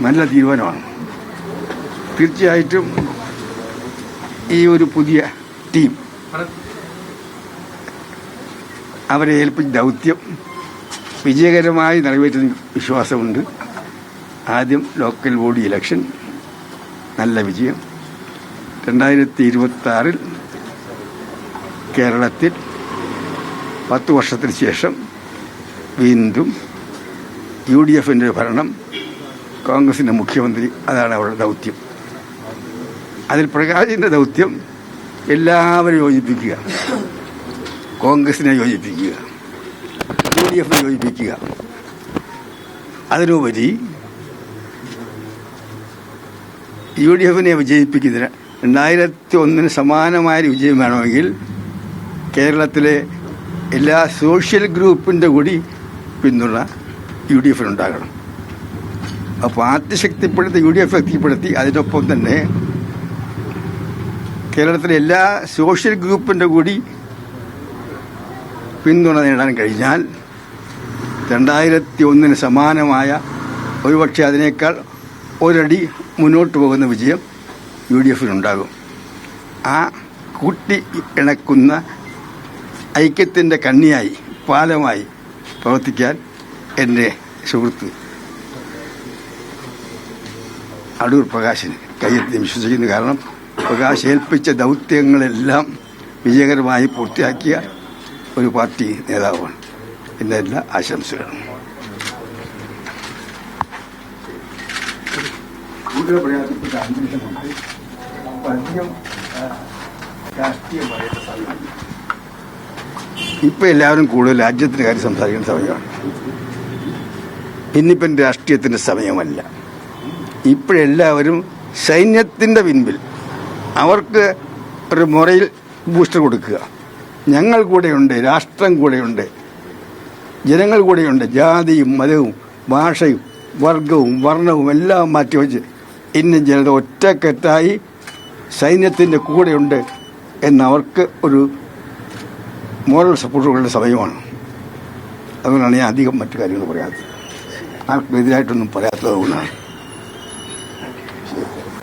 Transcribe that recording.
നല്ല തീരുമാനമാണ്. തീർച്ചയായിട്ടും ഈ ഒരു പുതിയ ടീം അവരെ ഏൽപ്പിച്ച ദൗത്യം വിജയകരമായി നിറവേറ്റുന്ന വിശ്വാസമുണ്ട്. ആദ്യം ലോക്കൽ ബോഡി ഇലക്ഷൻ നല്ല വിജയം. രണ്ടായിരത്തി ഇരുപത്തി കേരളത്തിൽ പത്ത് വർഷത്തിന് ശേഷം വീണ്ടും യു ഡി എഫിന്റെ ഭരണം കോൺഗ്രസിന്റെ മുഖ്യമന്ത്രി അതാണ് അവരുടെ ദൗത്യം. അതിൽ പ്രകാശിന്റെ ദൗത്യം എല്ലാവരും യോജിപ്പിക്കുക. കോൺഗ്രസിനെ യോജിപ്പിക്കുക. യു ഡി എഫിനെ യോജിപ്പിക്കുക. അതിനുപരി യു ഡി എഫിനെ വിജയിപ്പിക്കുന്നതിന് രണ്ടായിരത്തി ഒന്നിന് സമാനമായ വിജയം വേണമെങ്കിൽ കേരളത്തിലെ എല്ലാ സോഷ്യൽ ഗ്രൂപ്പിന്റെ കൂടി പിന്തുണ യു ഡി എഫിനുണ്ടാകണം പാർട്ടി ശക്തിപ്പെടുത്തി യു ഡി എഫ് ശക്തിപ്പെടുത്തി അതിനൊപ്പം തന്നെ കേരളത്തിലെ എല്ലാ സോഷ്യൽ ഗ്രൂപ്പിന്റെ കൂടി പിന്തുണ നേടാൻ കഴിഞ്ഞാൽ രണ്ടായിരത്തി ഒന്നിന് സമാനമായ ഒരുപക്ഷെ അതിനേക്കാൾ ഒരടി മുന്നോട്ട് പോകുന്ന വിജയം യു ഡി എഫിനുണ്ടാകും ആ കൂട്ടി ഇണക്കുന്ന ഐക്യത്തിന്റെ കണ്ണിയായി പാലമായി പ്രവർത്തിക്കാൻ എന്റെ സുഹൃത്ത് അടൂർ പ്രകാശിന് കയ്യെത്തി വിശ്വസിക്കുന്നു കാരണം പ്രകാശ് ഏൽപ്പിച്ച ദൗത്യങ്ങളെല്ലാം വിജയകരമായി പൂർത്തിയാക്കിയ ഒരു പാർട്ടി നേതാവാണ്. എന്റെ എല്ലാ ആശംസകളും. കൂടുതൽ പ്രയാസപ്പെട്ട അന്തരീക്ഷമുണ്ട് അപ്പോൾ അധികം ആ, രാഷ്ട്രീയം പറയുന്ന സമയമാണ് ഇപ്പം എല്ലാവരും കൂടുതൽ രാജ്യത്തിന്റെ കാര്യം സംസാരിക്കുന്ന സമയമാണ്. ഇന്നിപ്പം രാഷ്ട്രീയത്തിന്റെ സമയമല്ല. ഇപ്പോഴെല്ലാവരും സൈന്യത്തിന്റെ പിൻപിൽ. അവർക്ക് ഒരു മുറയിൽ ബൂസ്റ്റർ കൊടുക്കുക. ഞങ്ങൾ കൂടെയുണ്ട് രാഷ്ട്രം കൂടെയുണ്ട് ജനങ്ങൾ കൂടെയുണ്ട്. ജാതിയും മതവും ഭാഷയും വർഗവും വർണവും എല്ലാം മാറ്റി മാറ്റിവെച്ച് ഇന്ന് ജനത ഒറ്റക്കെട്ടായി സൈന്യത്തിന്റെ കൂടെയുണ്ട് എന്നവർക്ക് ഒരു മോറൽ സപ്പോർട്ടുകളുടെ സമയമാണ്. അതുകൊണ്ടാണ് ഞാൻ അധികം മറ്റു കാര്യങ്ങൾ പറയാത്തത്. ആർക്കും എതിരായിട്ടൊന്നും പറയാത്തത് കൊണ്ടാണ്.